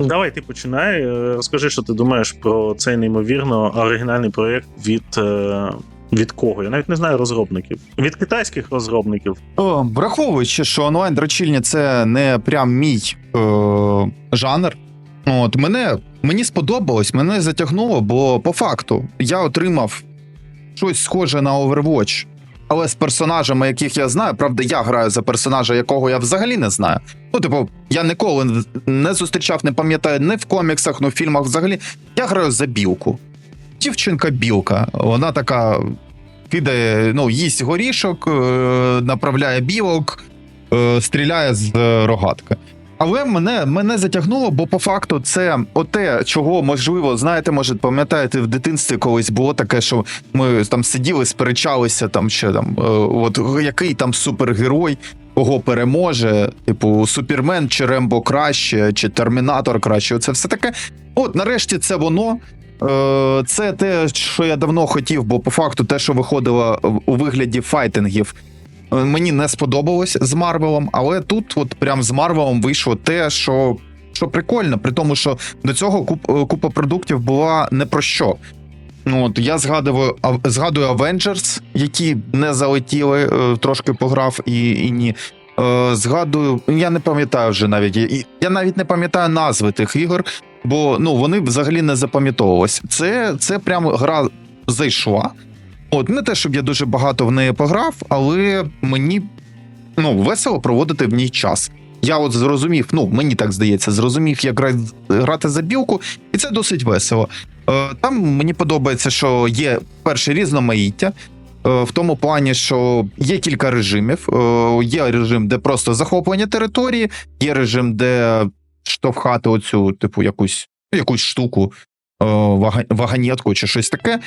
Давай ти починай. Е, Розкажи, що ти думаєш про цей неймовірно оригінальний проєкт від. е, Від кого? Я навіть не знаю розробників. Від китайських розробників. О, враховуючи, що онлайн дрочільня це не прям мій е, жанр. От мене мені сподобалось, мене затягнуло, бо по факту я отримав щось схоже на Overwatch, але з персонажами, яких я знаю. Правда, я граю за персонажа, якого я взагалі не знаю. Ну, типу, я ніколи не зустрічав, не пам'ятаю ні в коміксах, ні в фільмах взагалі. Я граю за білку. Дівчинка білка. Вона така кидає, ну, їсть горішок, е, направляє білок, е, стріляє з е, рогатки. Але мене, мене затягнуло, бо по факту це оте, чого можливо, знаєте, може, пам'ятаєте, в дитинстві колись було таке, що ми там сиділи, сперечалися, там ще там, е, от який там супергерой, кого переможе, типу Супермен чи Рембо краще, чи Термінатор краще. Це все таке. От нарешті це воно. Е, Це те, що я давно хотів, бо по факту те, що виходило у вигляді файтингів, мені не сподобалось з Марвелом, але тут, от прям з Марвелом, вийшло те, що, що прикольно, при тому, що до цього куп, е, купа продуктів була не про що. Ну, от я згадую, згадую Avengers, які не залетіли, е, трошки пограв і, і ні. Е, Згадую, я не пам'ятаю вже навіть. Я навіть не пам'ятаю назви тих ігор, бо ну вони взагалі не запам'ятовувалися. Це, це прям гра зайшла. От не те, щоб я дуже багато в неї пограв, але мені ну, весело проводити в ній час. Я от зрозумів, ну мені так здається, зрозумів, як грати за білку, і це досить весело. Е, Там мені подобається, що є перше різноманіття. е, В тому плані, що є кілька режимів. Е, Є режим, де просто захоплення території, є режим, де штовхати оцю, типу, якусь, якусь штуку, вага- вагонетку чи щось таке.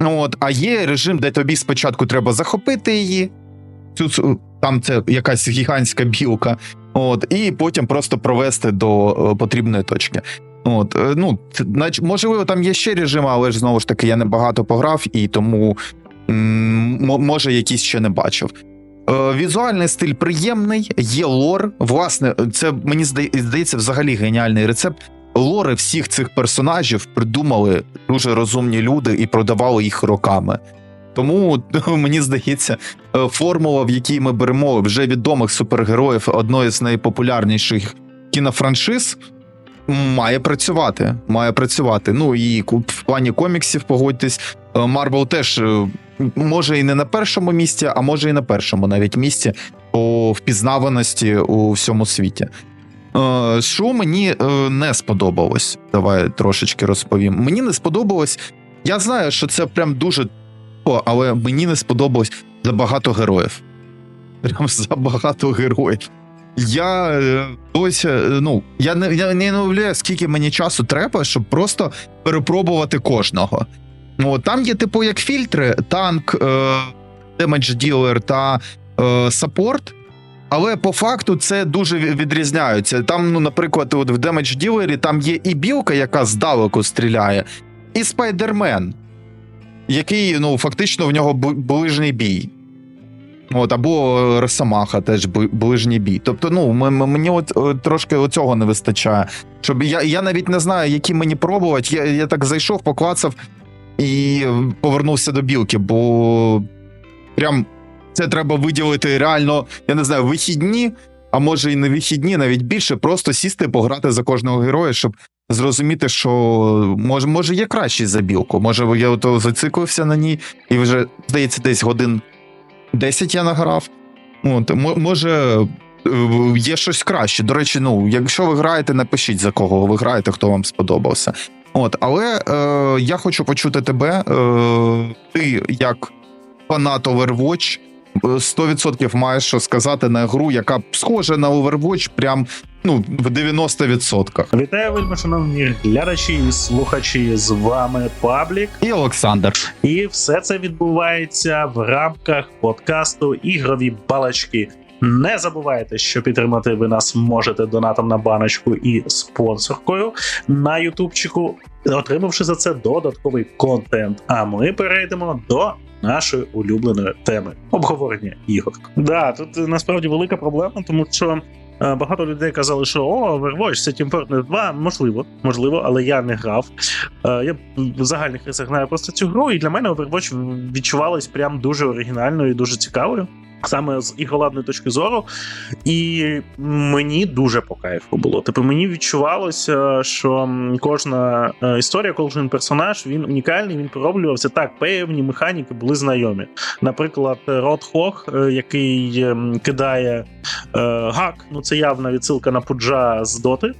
От, а є режим, де тобі спочатку треба захопити її. Цю, там це якась гігантська білка, от, і потім просто провести до е, потрібної точки. От, е, ну, можливо, там є ще режими, але ж знову ж таки я не багато пограв, і тому м, може якийсь ще не бачив. Е, Візуальний стиль приємний, є лор. Власне, це мені здається взагалі геніальний рецепт. Лори всіх цих персонажів придумали дуже розумні люди і продавали їх роками. Тому мені здається, е, формула, в якій ми беремо вже відомих супергероїв одної з найпопулярніших кінофраншиз, має працювати. Має працювати. Ну і в плані коміксів, погодьтесь, Марвел теж е, може і не на першому місці, а може і на першому навіть місці по впізнаваності у всьому світі. Е, Що мені е, не сподобалось, давай трошечки розповім. Мені не сподобалось. Я знаю, що це прям дуже але мені не сподобалось забагато героїв. Прям забагато героїв. Я е, е, ну, я не, я не уявляю, скільки мені часу треба, щоб просто перепробувати кожного. Ну, там є, типу, як фільтри, танк, Damage Dealer та саппорт. Але по факту це дуже ві- відрізняються. Там, ну, наприклад, от в Damage Dealer там є і білка, яка здалеку стріляє, і спайдермен, який ну, фактично в нього ближній бій. От, або Росомаха теж ближній бій. Тобто, ну, мені от, е, трошки цього не вистачає. Щоб я, я навіть не знаю, які мені пробувати. Я, я так зайшов, поклацав і повернувся до білки, бо прям це треба виділити реально, я не знаю, вихідні, а може і не вихідні, навіть більше, просто сісти, пограти за кожного героя, щоб зрозуміти, що може, може є кращий за білку. Може, я ото зациклився на ній, і вже, здається, десь годин 10 я награв. От, може. Є щось краще. До речі, ну, якщо ви граєте, напишіть за кого ви граєте, хто вам сподобався. От, але е, я хочу почути тебе. Е, ти як фанат Overwatch, 100% маєш що сказати на гру, яка схожа на Overwatch, прям ну, в 90%. Вітаю, вельми шановні глядачі і слухачі. З вами Паблік. І Олександр. І все це відбувається в рамках подкасту Ігрові балачки. Не забувайте, що підтримати ви нас можете донатом на баночку і спонсоркою на Ютубчику, отримавши за це додатковий контент. А ми перейдемо до нашої улюбленої теми обговорення ігор. Да, тут насправді велика проблема, тому що Е, Багато людей казали, що о, Overwatch це Team Fortress 2. Можливо, можливо, але я не грав. Е, Я в загальних рисах знаю просто цю гру, і для мене Overwatch відчувалась прям дуже оригінальною і дуже цікавою. Саме з ігроладної точки зору, і мені дуже по кайфу було. Типу, мені відчувалося, що кожна е, історія, кожен персонаж він унікальний, він пророблювався так. Певні механіки були знайомі. Наприклад, Рот Хох, е, який ем, кидає е, гак, ну це явна відсилка на пуджа з доти.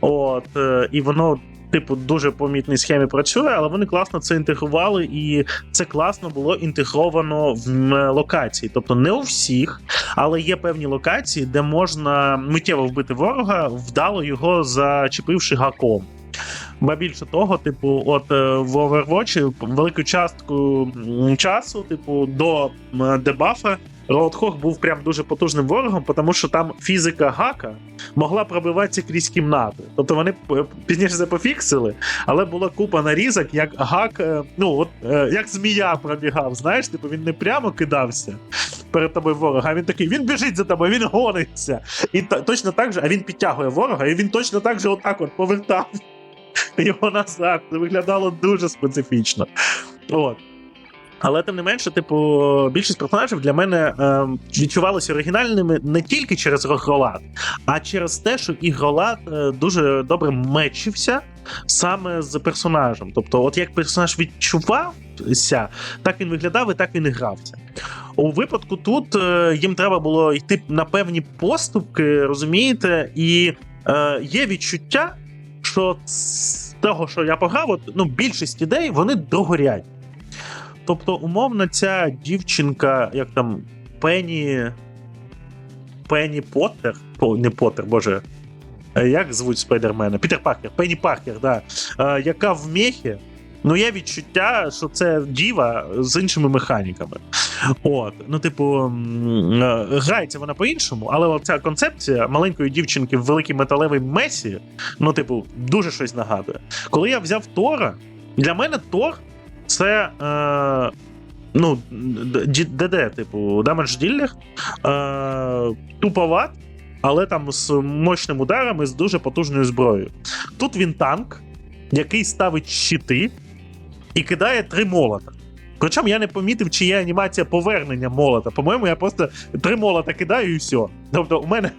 От, і воно. Типу, дуже помітній схемі працює, але вони класно це інтегрували, і це класно було інтегровано в локації. Тобто не у всіх, але є певні локації, де можна миттєво вбити ворога, вдало його зачепивши гаком. Ба більше того, типу, от е, в Overwatch велику частку часу, типу, до дебафа Роудхог був прям дуже потужним ворогом, тому що там фізика гака могла пробиватися крізь кімнати. Тобто вони п- пізніше це пофіксили, але була купа нарізок, як гак, е, ну от е, як змія пробігав. Знаєш, типу він не прямо кидався перед тобою ворога, а він такий, він біжить за тобою, він гониться. І точно так же, а він підтягує ворога, і він точно так же отак от повертав його назад. Це виглядало дуже специфічно. От. Але тим не менше, типу, більшість персонажів для мене е, відчувалися оригінальними не тільки через ігролад, а через те, що ігролад е, дуже добре мечився саме з персонажем. Тобто, от як персонаж відчувався, так він виглядав і так він і грався. У випадку тут е, їм треба було йти на певні поступки, розумієте, і е, є відчуття, що з того, що я пограв, от, ну, більшість ідей, вони другорядні. Тобто, умовно, ця дівчинка, як там Пенні. Пенні Поттер, О, не Поттер, боже. Е, Як звуть Спайдермена? Пітер Паркер, Пенні Паркер, да. Е, яка в мехі. Ну, є відчуття, що це діва з іншими механіками. От, ну, типу, е, грається вона по-іншому, але оця концепція маленької дівчинки в великій металевій месі, ну, типу, дуже щось нагадує. Коли я взяв Тора, для мене Тор це. Е, ну, ДД, типу, дамедж ділер, е, туповат, але там з мощним ударом і з дуже потужною зброєю. Тут він танк, який ставить щити і кидає три молота. Причому я не помітив, чи є анімація повернення молота. По-моєму, я просто три молота кидаю і все. Тобто, у мене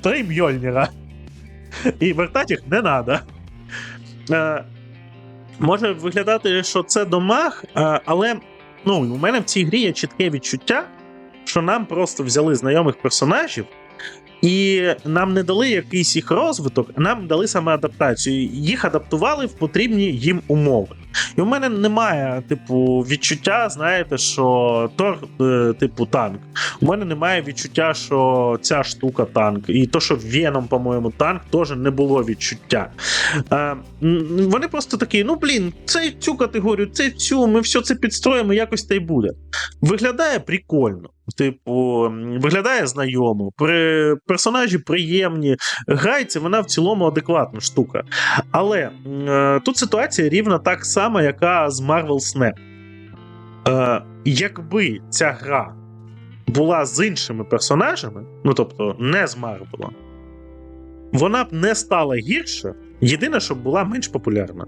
три мьольніра. І вертати їх не треба. Може виглядати, що це домаг, е, але ну, у мене в цій грі є чітке відчуття, що нам просто взяли знайомих персонажів. І нам не дали якийсь їх розвиток, нам дали саме адаптацію. Їх адаптували в потрібні їм умови. І у мене немає, типу, відчуття, знаєте, що Тор, е, типу, танк. У мене немає відчуття, що ця штука танк. І то, що Веном, по-моєму, танк, теж не було відчуття. Е, вони просто такі: ну блін, це цю категорію, це цю, ми все це підстроїмо, якось та й буде. Виглядає прикольно. Типу, виглядає знайомо, при персонажі приємні. Грається вона в цілому адекватна штука. Але е, тут ситуація рівно так само, яка з Marvel Snap. Е, якби ця гра була з іншими персонажами, ну тобто не з Марвела, вона б не стала гірше. Єдине, щоб була менш популярна.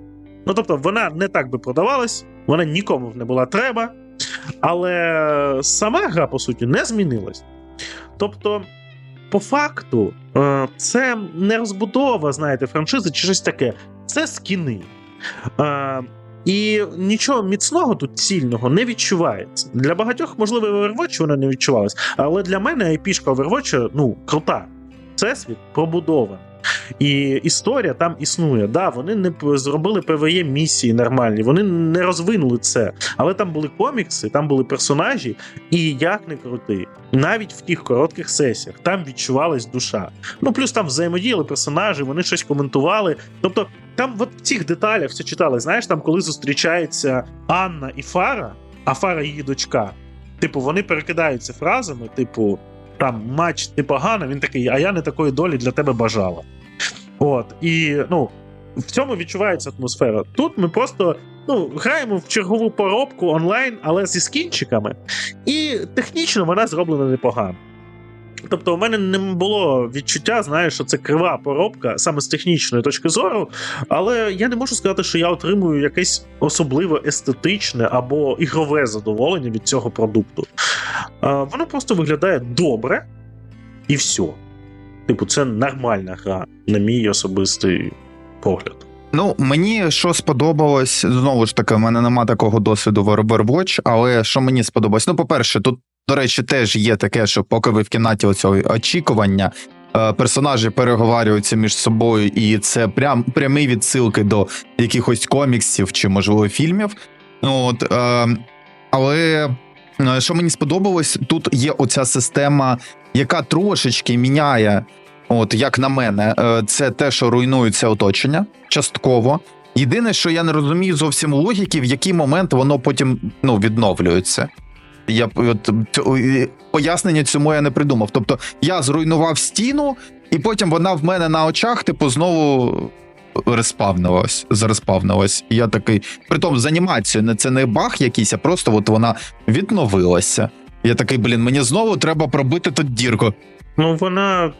Ну тобто, вона не так би продавалась, вона нікому не була треба, але сама гра, по суті, не змінилась. Тобто, по факту, е, це не розбудова, знаєте, франшизи чи щось таке. Це скіни. І нічого міцного тут цільного не відчувається. Для багатьох, можливо, Overwatch вона не відчувалась, але для мене IP-шка Overwatch, ну, крута. Всесвіт пробудований. І історія там існує. Да, вони не зробили ПВЕ місії нормальні, вони не розвинули це. Але там були комікси, там були персонажі, і як не крути, навіть в тих коротких сесіях там відчувалась душа. Ну плюс там взаємодіяли персонажі, вони щось коментували. Тобто, там от в цих деталях все читали. Знаєш, там коли зустрічається Анна і Фара, а Фара її дочка. Типу, вони перекидаються фразами, типу, там матч непогано, він такий, а я не такої долі для тебе бажала. От, і ну, в цьому відчувається атмосфера. Тут ми просто ну, граємо в чергову поробку онлайн, але зі скінчиками, і технічно вона зроблена непогано. Тобто, у мене не було відчуття, знаєш, що це крива поробка саме з технічної точки зору, але я не можу сказати, що я отримую якесь особливо естетичне або ігрове задоволення від цього продукту. Воно просто виглядає добре і все. Типу, це нормальна гра, на мій особистий погляд. Ну, мені що сподобалось, знову ж таки, в мене нема такого досвіду в Overwatch, але що мені сподобалось? Ну, по-перше, тут, до речі, теж є таке, що поки ви в кімнаті оцього очікування, е, персонажі переговарюються між собою, і це прям прямі відсилки до якихось коміксів чи, можливо, фільмів. От, е, але е, що мені сподобалось, тут є оця система, яка трошечки міняє. От як на мене, е, це те, що руйнується оточення частково. Єдине, що я не розумію зовсім логіки, в який момент воно потім ну, відновлюється. Я от, пояснення цьому я не придумав. Тобто я зруйнував стіну, і потім вона в мене на очах, типу, знову респавнилась, зареспавнилась. І я такий, притом з анімацією, це не баг якийсь, а просто от вона відновилася. Я такий, блін, мені знову треба пробити тут дірку. Ну, вона.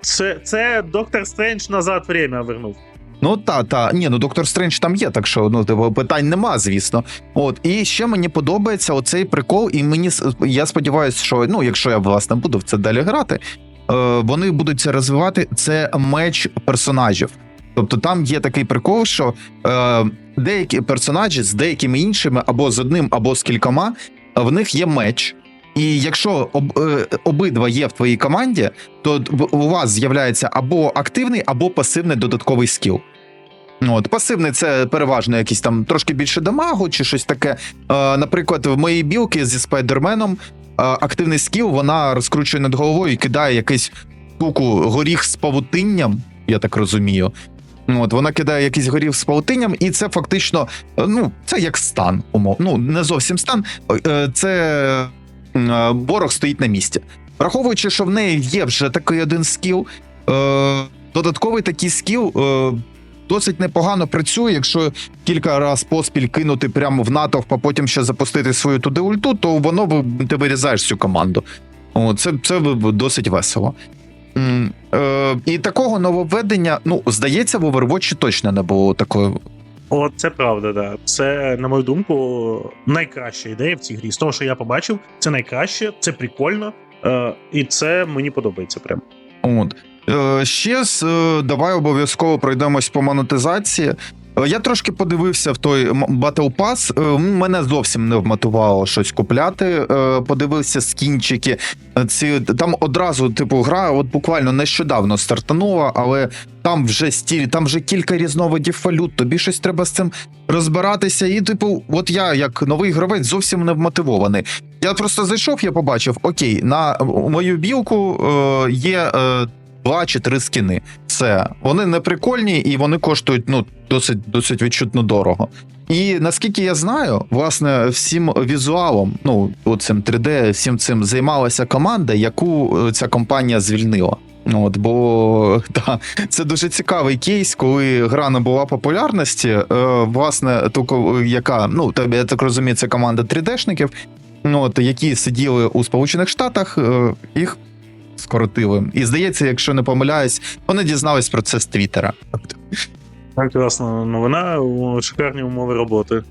Це, це Доктор Стрендж назад время вернув. Ну та, та. Ні, ну доктор Стрендж там є, так що ну типу, питань нема, звісно. От і ще мені подобається оцей прикол, і мені я сподіваюся, що ну, якщо я власне буду в це далі грати, е, вони будуть це розвивати. Це меч персонажів. Тобто там є такий прикол, що е, деякі персонажі з деякими іншими, або з одним, або з кількома, в них є меч. І якщо об, е, обидва є в твоїй команді, то у вас з'являється або активний, або пасивний додатковий скіл. От, пасивний це переважно якийсь там трошки більше дамагу чи щось таке. Е, наприклад, в моїй білки зі спайдерменом е, активний скіл вона розкручує над головою і кидає якийсь штуку горіх з павутинням, я так розумію. От, вона кидає якийсь горіх з павутинням, і це фактично, ну, це як стан, умов. Ну, не зовсім стан. Це е, ворог стоїть на місці. Враховуючи, що в неї є вже такий один скіл, е, додатковий такий скіл е, досить непогано працює. Якщо кілька разів поспіль кинути прямо в натовп, а потім ще запустити свою туди ульту, то воно ти вирізаєш всю команду. О, це, це досить весело. І такого нововведення, ну, здається, в Overwatch точно не було такої. От це правда, да. Це, на мою думку, найкраща ідея в цій грі. З того, що я побачив, це найкраще, це прикольно, е, і це мені подобається прям. От. Е, ще з, е, давай обов'язково пройдемось по монетизації. Я трошки подивився в той Battle Pass. Е, Мене зовсім не вмотивувало щось купляти. Е, Подивився скінчики. Е, Ці там одразу, типу, гра, от буквально нещодавно стартанула, але там вже стіль, там вже кілька різновидів валют. Тобі щось треба з цим розбиратися. І, типу, от я, як новий гравець, зовсім не вмотивований. Я просто зайшов, я побачив: окей, на мою білку е, є. Е, Два чи три скини. Все. Вони не прикольні і вони коштують ну, досить, досить відчутно дорого. І наскільки я знаю, власне, всім візуалом, ну, цим 3D, всім цим займалася команда, яку е, ця компанія звільнила. Ну, От, бо та, це дуже цікавий кейс, коли гра набула популярності. Е, власне, ту, ко- яка, ну, я так розумію, це команда 3D-шників, ну, от, які сиділи у Сполучених Штатах, е, їх скоротили. І здається, якщо не помиляюсь, вони дізнались про це з Твіттера. Прекрасна новина, шикарні умови роботи.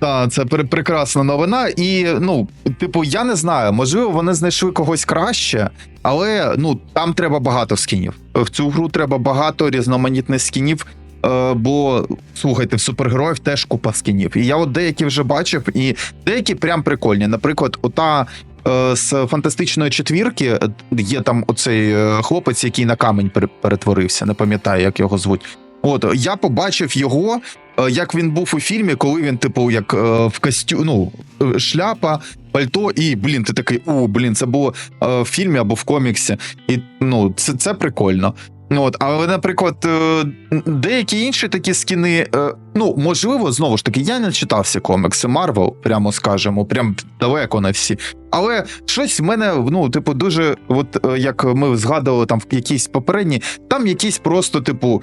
Так, це пр- прекрасна новина. І ну, типу, я не знаю, можливо, вони знайшли когось краще, але ну там треба багато скінів. В цю гру треба багато різноманітних скінів. Е, бо слухайте, в супергероїв теж купа скінів. І я от деякі вже бачив, і деякі прям прикольні. Наприклад, ота. Е, З фантастичної четвірки е, є там оцей е, хлопець, який на камень перетворився. Не пам'ятаю, як його звуть. От я побачив його, як він був у фільмі, коли він, типу, як в костю, ну, шляпа, пальто, і блін, ти такий, о, блін, це було в фільмі або в коміксі. І ну, це, це прикольно. От, але, наприклад, е, деякі інші такі скіни, е, ну, можливо, знову ж таки, я не читав всі комікси Марвел, прямо скажемо, прям далеко не всі. Але щось в мене, ну, типу, дуже, от е, як ми згадували там в якійсь попередній, там якісь просто, типу,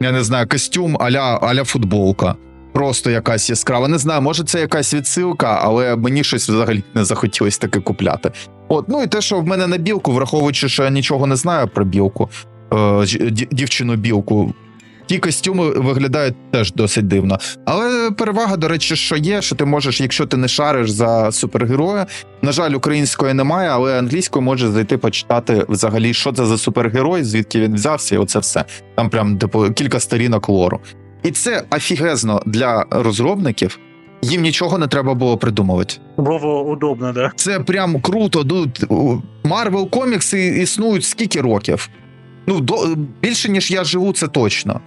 я не знаю, костюм аля, аля футболка. Просто якась яскрава. Не знаю, може це якась відсилка, але мені щось взагалі не захотілося таке купляти. От, ну і те, що в мене на білку, враховуючи, що я нічого не знаю про білку, дівчину білку. Ті костюми виглядають теж досить дивно. Але перевага, до речі, що є, що ти можеш, якщо ти не шариш за супергероя. На жаль, української немає, але англійською можеш зайти почитати взагалі, що це за супергерой, звідки він взявся, і оце все. Там прям типу кілька сторінок лору. І це офігезно для розробників. Їм нічого не треба було придумувати. Вово удобно, да. Це прям круто. Марвел комікси існують скільки років? Ну, до, більше, ніж я живу, це точно.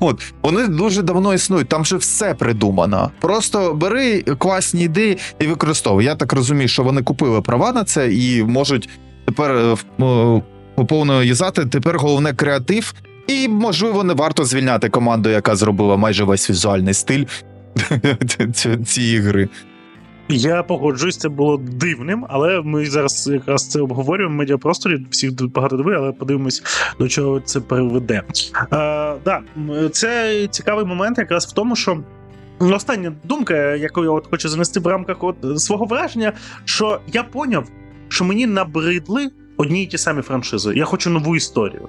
От, вони дуже давно існують, там вже все придумано. Просто бери класні ідеї і використовуй. Я так розумію, що вони купили права на це і можуть тепер е, е, поповно юзати. Тепер головне креатив. І, можливо, не варто звільняти команду, яка зробила майже весь візуальний стиль цієї гри. Я погоджуюсь, це було дивним, але ми зараз якраз це обговорюємо в медіапросторі. Всіх багато диви, але подивимось, до чого це приведе. Е, да, це цікавий момент, якраз в тому, що. Остання думка, яку я от хочу занести в рамках от свого враження, що я поняв, що мені набридли одні й ті самі франшизи. Я хочу нову історію.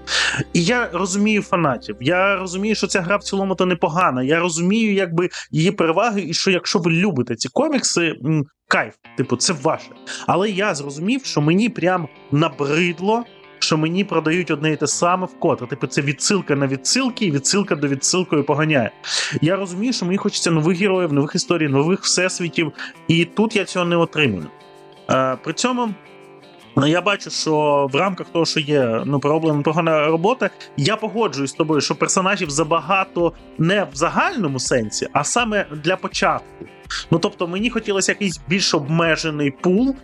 І я розумію фанатів. Я розумію, що ця гра в цілому то непогана. Я розумію, якби її переваги, і що якщо ви любите ці комікси, кайф, типу, це ваше. Але я зрозумів, що мені прям набридло. Що мені продають одне і те саме вкотре. Типу, це відсилка на відсилки, і відсилка до відсилкою поганяє. Я розумію, що мені хочеться нових героїв, нових історій, нових всесвітів, і тут я цього не отримую. Е, при цьому Ну, я бачу, що в рамках того, що є ну, проблема погана робота, я погоджуюсь з тобою, що персонажів забагато не в загальному сенсі, а саме для початку. Ну тобто, мені хотілося якийсь більш обмежений пул,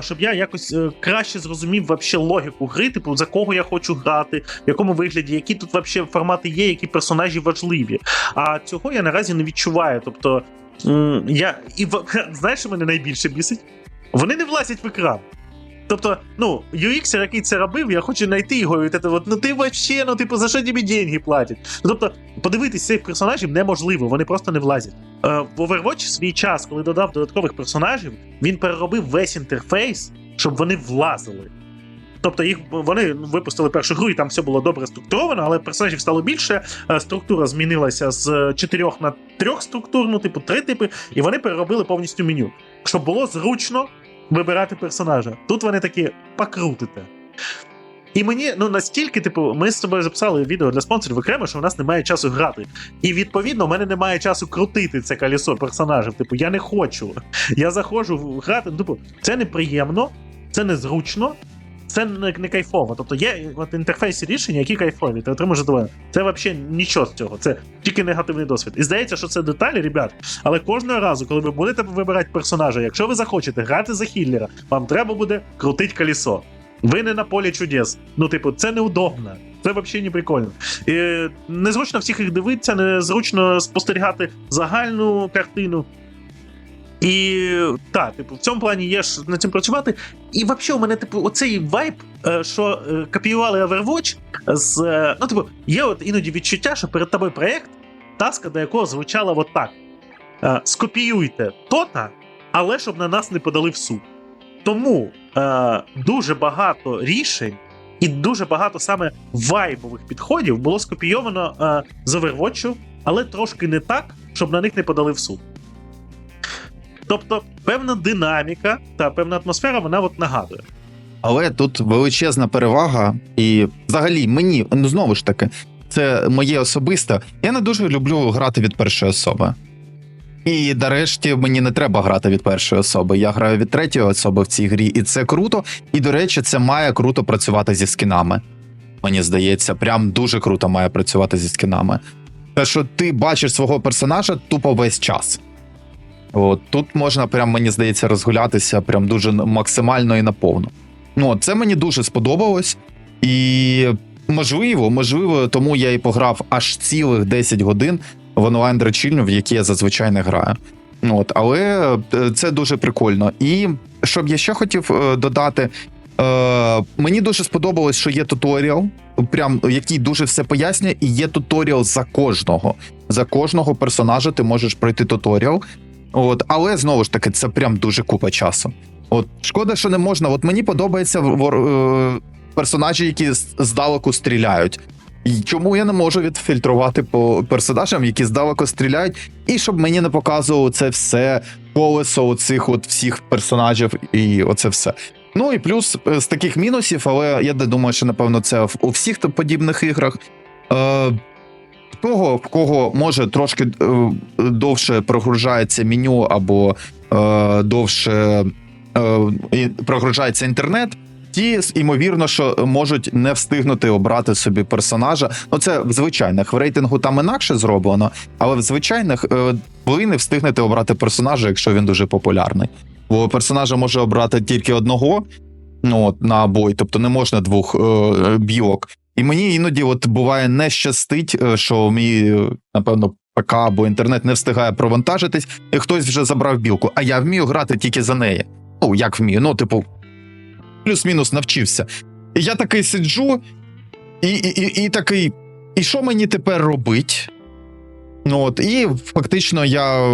щоб я якось е, краще зрозумів вообще логіку гри, типу за кого я хочу грати, в якому вигляді, які тут вообще формати є, які персонажі важливі. А цього я наразі не відчуваю. Тобто, я і знаєш, що мене найбільше бісить? Вони не влазять в екран. Тобто, ну, UX, який це робив, я хочу знайти його, і от, ну ти вообще, ну типу, за що тобі деньги платять? Ну, тобто, подивитись цих персонажів неможливо, вони просто не влазять. Е, в Overwatch свій час, коли додав додаткових персонажів, він переробив весь інтерфейс, щоб вони влазили. Тобто їх вони випустили першу гру, і там все було добре структуровано, але персонажів стало більше. е, Структура змінилася з чотирьох на трьох структур, ну, типу, три типи, і вони переробили повністю меню, щоб було зручно вибирати персонажа. Тут вони такі покрутите. І мені ну настільки, типу, ми з тобою записали відео для спонсорів окремо, що в нас немає часу грати. І відповідно, у мене немає часу крутити це колесо персонажів. Типу, я не хочу. Я заходжу грати. Ну, типу, це неприємно, це незручно, це не, не кайфово. Тобто є от інтерфейсі рішення, які кайфові, ти отримуєш задоволення. Це взагалі нічого з цього. Це тільки негативний досвід. І здається, що це деталі, ребят. Але кожного разу, коли ви будете вибирати персонажа, якщо ви захочете грати за хіллера, вам треба буде крутити колесо. Ви не на полі чудес. Ну, типу, це неудобно. Це взагалі не прикольно. І незручно всіх їх дивитися, незручно спостерігати загальну картину. І так, типу, в цьому плані є ж над цим працювати. І взагалі, у мене, типу, оцей вайб, е, що е, копіювали Overwatch з. е, Ну, типу, є от іноді відчуття, що перед тобою проєкт, таска до якого звучала от так: скопіюйте то-то, але щоб на нас не подали в суд. Тому е, дуже багато рішень і дуже багато саме вайбових підходів було скопійовано е, з Overwatch, але трошки не так, щоб на них не подали в суд. Тобто, певна динаміка та певна атмосфера вона от нагадує. Але тут величезна перевага, і взагалі мені ну знову ж таки, це моє особисте. Я не дуже люблю грати від першої особи. І нарешті мені не треба грати від першої особи. Я граю від третьої особи в цій грі, і це круто. І до речі, це має круто працювати зі скінами. Мені здається, прям дуже круто має працювати зі скінами. Те, що ти бачиш свого персонажа тупо весь час. От тут можна, прям мені здається, розгулятися прям дуже максимально і наповну. Ну, це мені дуже сподобалось, і можливо, можливо, тому я і пограв аж цілих 10 годин в онлайн дрочільню, в якій я зазвичай не граю. Ну, От, але е, це дуже прикольно. І що б я ще хотів е, додати, е, мені дуже сподобалось, що є туторіал, прям який дуже все пояснює, і є туторіал за кожного. За кожного персонажа ти можеш пройти туторіал. От, але знову ж таки, це прям дуже купа часу. От шкода, що не можна. От мені подобається вор- е, персонажі, які здалеку стріляють. І чому я не можу відфільтрувати по персонажам, які здалеку стріляють, і щоб мені не показувало це все колесо оцих от всіх персонажів, і оце все. Ну і плюс е, з таких мінусів, але я не думаю, що напевно це у всіх подібних іграх. Е, того, в кого може трошки е, довше прогружається меню або е, довше е, прогружається інтернет. Ті, ймовірно, що можуть не встигнути обрати собі персонажа. Ну, це в звичайних в рейтингу там інакше зроблено, але в звичайних е, ви не встигнете обрати персонажа, якщо він дуже популярний. Бо персонажа може обрати тільки одного ну, на бой, тобто не можна двох е, білок. І мені іноді от буває не щастить, е, що мій, е, напевно, ПК або інтернет не встигає провантажитись, і хтось вже забрав білку, а я вмію грати тільки за неї. Ну, як вмію, ну, типу, плюс-мінус навчився. І я такий сиджу, і, і, і, і такий, і що мені тепер робить? Ну от, і фактично я е,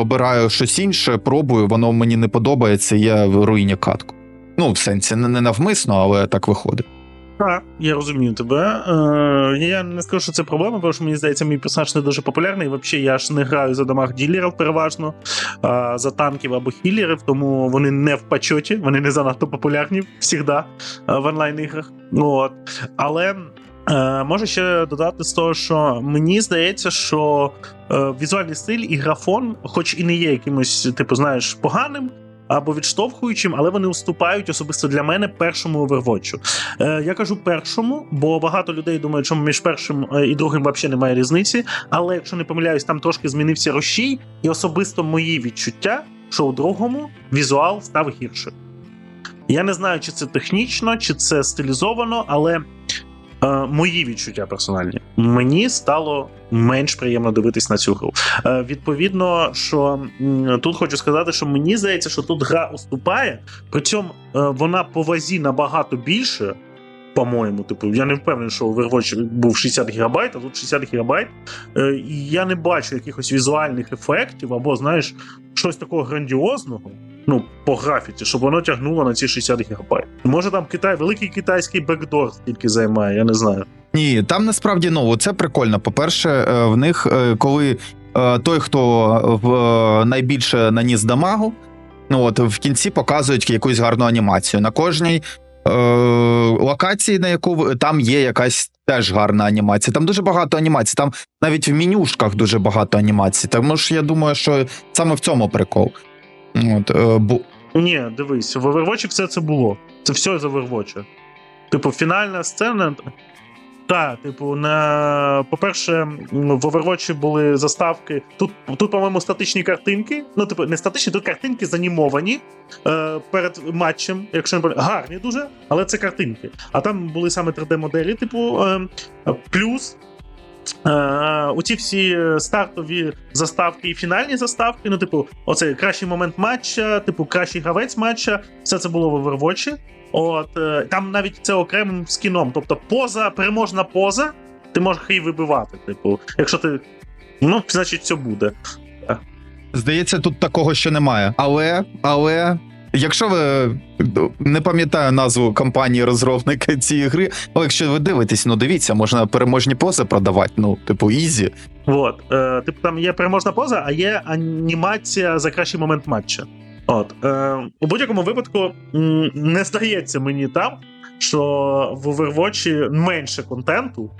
обираю щось інше, пробую, воно мені не подобається, я в руїні катку. Ну, в сенсі, не навмисно, але так виходить. Так, я розумію тебе. Е, я не скажу, що це проблема, тому що мені здається, мій персонаж не дуже популярний. Взагалі, я ж не граю за домах ділерів переважно, а за танків або хілерів, тому вони не в почоті, вони не занадто популярні завжди в онлайн-іграх. От. Але. Е, можу ще додати з того, що мені здається, що е, візуальний стиль і графон, хоч і не є якимось, типу, знаєш, поганим або відштовхуючим, але вони уступають особисто для мене першому Overwatch. Е, я кажу першому, бо багато людей думають, що між першим е, і другим взагалі немає різниці. Але якщо не помиляюсь, там трошки змінився розчій, і особисто мої відчуття, що у другому візуал став гірше. Я не знаю, чи це технічно, чи це стилізовано, але мої відчуття персональні. Мені стало менш приємно дивитись на цю гру. Е, відповідно, що тут хочу сказати, що мені здається, що тут гра уступає, причому е, вона по вазі набагато більше. По-моєму, типу, я не впевнений, що Overwatch був 60 гігабайт, а тут 60 гігабайт. Е, і я не бачу якихось візуальних ефектів або, знаєш, щось такого грандіозного, ну, по графіці, щоб воно тягнуло на ці 60 гігабайт. Може там Китай, великий китайський бекдор тільки займає, я не знаю. Ні, там насправді ну це прикольно. По-перше, е, в них е, коли е, той, хто в найбільше наніс дамагу, ну от в кінці показують якусь гарну анімацію. На кожній локації, на яку там є якась теж гарна анімація. Там дуже багато анімацій. Там навіть в менюшках дуже багато анімацій. Тому ж я думаю, що саме в цьому прикол. От, е, бо Ні, дивись, в Overwatch все це було. Це все з Overwatch. Типу, фінальна сцена. Так, типу, на по-перше, в Overwatch були заставки. Тут, тут, по-моєму, статичні картинки. Ну, типу, не статичні, тут картинки занімовані е, перед матчем, якщо не помиляюсь. гарні дуже, але це картинки. А там були саме 3D-моделі, типу, е, плюс. Е, оці всі стартові заставки і фінальні заставки. Ну, типу, оцей кращий момент матча, типу, кращий гравець матча. Все це було в Overwatch. От е, там навіть це окремим скіном. Тобто, поза, переможна поза, ти можеш її вибивати. Типу, якщо ти. Ну, значить, все буде. Здається, тут такого ще немає. Але, але. Якщо ви не пам'ятаю назву компанії розробника цієї гри, але якщо ви дивитесь, ну дивіться, можна переможні пози продавати, ну, типу, ізі. От, е, типу, там є переможна поза, а є анімація за кращий момент матча. От, е, у будь-якому випадку не здається мені там, що в Overwatch менше контенту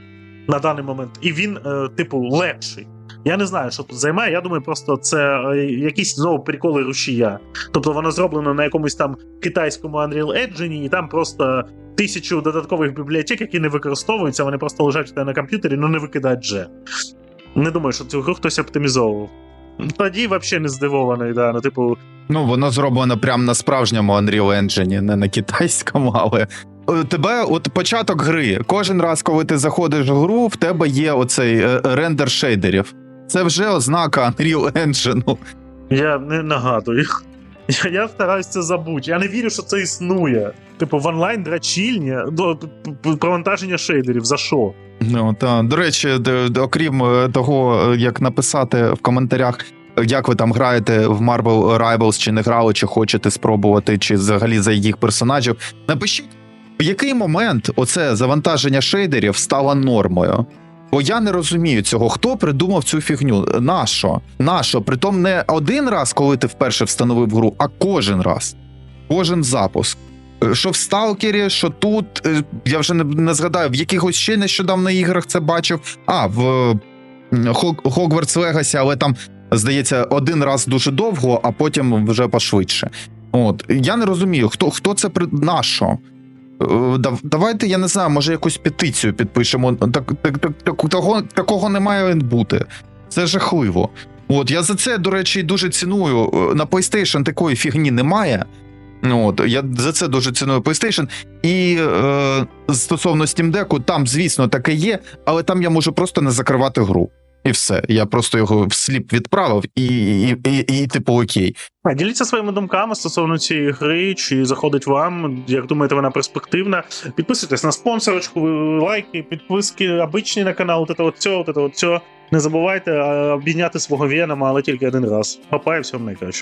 на даний момент, і він, е, типу, легший. Я не знаю, що тут займає. Я думаю, просто це е, якісь знову приколи рушія. Тобто воно зроблено на якомусь там китайському Unreal Engine, і там просто тисячу додаткових бібліотек, які не використовуються, вони просто лежать у тебе на комп'ютері, ну не викидають вже. Не думаю, що цю гру хтось оптимізовував. Тоді взагалі не здивований, да. Ну, типу, Ну, воно зроблено прямо на справжньому Unreal Engine, не на китайському, але. Е, Тебе, от початок гри. Кожен раз, коли ти заходиш в гру, в тебе є оцей е, рендер шейдерів. Це вже ознака Unreal Engine. я не нагадую. Я, я стараюсь це забути. Я не вірю, що це існує. Типу, в онлайн п- п- провантаження шейдерів. За що? Ну та до речі, окрім е, того, як написати в коментарях як ви там граєте в Marvel Rivals, чи не грали, чи хочете спробувати, чи взагалі за їх персонажів. Напишіть, в який момент оце завантаження шейдерів стало нормою. Бо я не розумію цього, хто придумав цю фігню. Нащо? Нащо? Притом не один раз, коли ти вперше встановив гру, а кожен раз. Кожен запуск. Е, Що в Сталкері, що тут, е, я вже не, не згадаю, в якихось ще нещодавно іграх це бачив. А, в Хогвартс Легасі, але там, здається, один раз дуже довго, а потім вже пошвидше. От я не розумію, хто, хто це при на що? Дав- Давайте, я не знаю, може якусь петицію підпишемо. Так, так, так, так, того, такого не має бути. Це жахливо. От я за це, до речі, дуже ціную. Е, На PlayStation такої фігні немає. От, я за це дуже ціную PlayStation. І е, стосовно Steam Deck, там, звісно, таке є, але там я можу просто не закривати гру. І все. Я просто його всліп відправив, і, і, і, і типу окей. А діліться своїми думками стосовно цієї гри, чи заходить вам, як думаєте, вона перспективна. Підписуйтесь на спонсорочку, лайки, підписки обичні на канал, от от цього, от цього. Не забувайте обійняти свого Венома, але тільки один раз. Папа і всього найкращого.